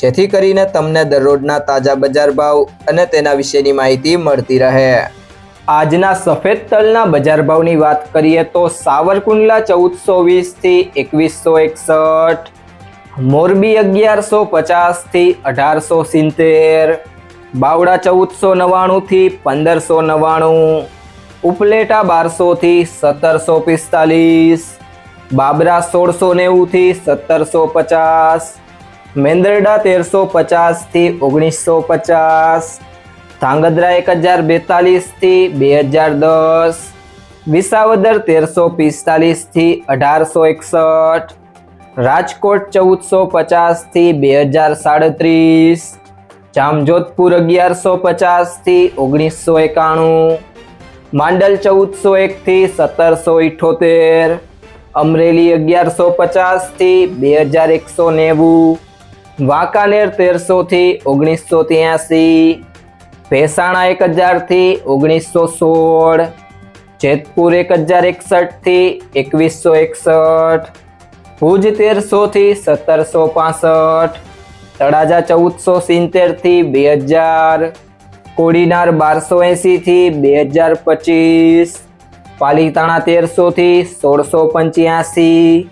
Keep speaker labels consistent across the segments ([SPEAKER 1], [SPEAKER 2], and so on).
[SPEAKER 1] જેથી કરીને તમને દરરોજના તાજા બજાર ભાવ અને તેના વિશેની માહિતી મળતી રહે. આજના સફેદ તલના બજાર ભાવની વાત કરીએ તો સાવરકુંડલા ચૌદસો વીસથી એકવીસો એકસઠ, મોરબી અગિયારસો પચાસથી અઢારસો સિત્તેર બાવડા ચૌદસો નવ્વાણુંથી પંદરસો નવ્વાણું, ઉપલેટા બારસોથી સત્તરસો પિસ્તાલીસ, બાબરા સોળસો નેવુંથી સત્તરસો પચાસ મેંદરડા તેરસો પચાસથી ઓગણીસો પચાસ, ધાંગધ્રા એક હજાર બેતાલીસથી બે હજાર દસ, વિસાવદર તેરસો પિસ્તાલીસથી અઢારસો એકસઠ, રાજકોટ ચૌદસો પચાસથી બે હજાર સાડત્રીસ, જામજોધપુર અગિયારસો પચાસથી ઓગણીસો એકાણું, માંડલ ચૌદસો એકથી સત્તરસો ઇઠોતેર, અમરેલી અગિયારસો પચાસથી બે હજાર એકસો નેવું વાંકાનેર તેરસોથી ઓગણીસો ત્યાસી, ભેસાણા એક હજારથી ઓગણીસો સોળ, જેતપુર એક હજાર એકસઠથી એકવીસો એકસઠ, ભુજ તેરસોથી સત્તરસો પાસઠ, તળાજા ચૌદસો સિત્તેરથી બે હજાર, કોડીનાર બારસો એંસીથી બે હજાર પચીસ, પાલીતાણા તેરસોથી સોળસો પંચ્યાસી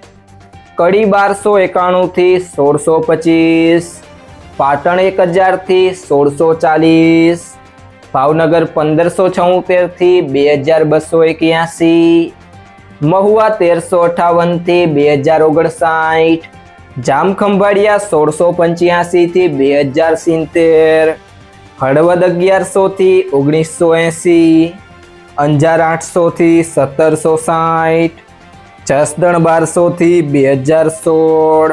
[SPEAKER 1] કડી બારસો એકાણુંથી સોળસો પચીસ, પાટણ એક હજારથી સોળસો ચાલીસ, ભાવનગર પંદરસો છોતેરથી બે હજાર બસો એક્યાસી, મહુવા તેરસો અઠાવનથી બે હજાર ઓગણસાઠ, જામખંભાળિયા સોળસો પંચ્યાસીથી બે હજાર સિત્તેર, હળવદ અગિયારસોથી ઓગણીસો એંસી, અંજાર આઠસોથી સત્તરસો સાઠ જસદણ બારસોથી બે હજાર સોળ,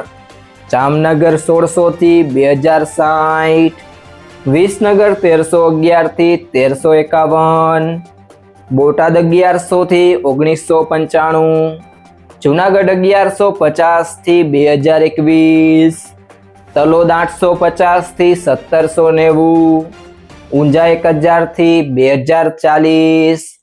[SPEAKER 1] જામનગર સોળસોથી બે હજાર સાઠ વિસનગર તેરસો અગિયારથી તેરસો એકાવન, બોટાદ અગિયારસોથી ઓગણીસો પંચાણું, જુનાગઢ અગિયારસો પચાસથી બે હજાર એકવીસ, તલોદ આઠસો પચાસથી સત્તરસો નેવું, ઊંઝા એક હજારથી બે હજાર ચાલીસ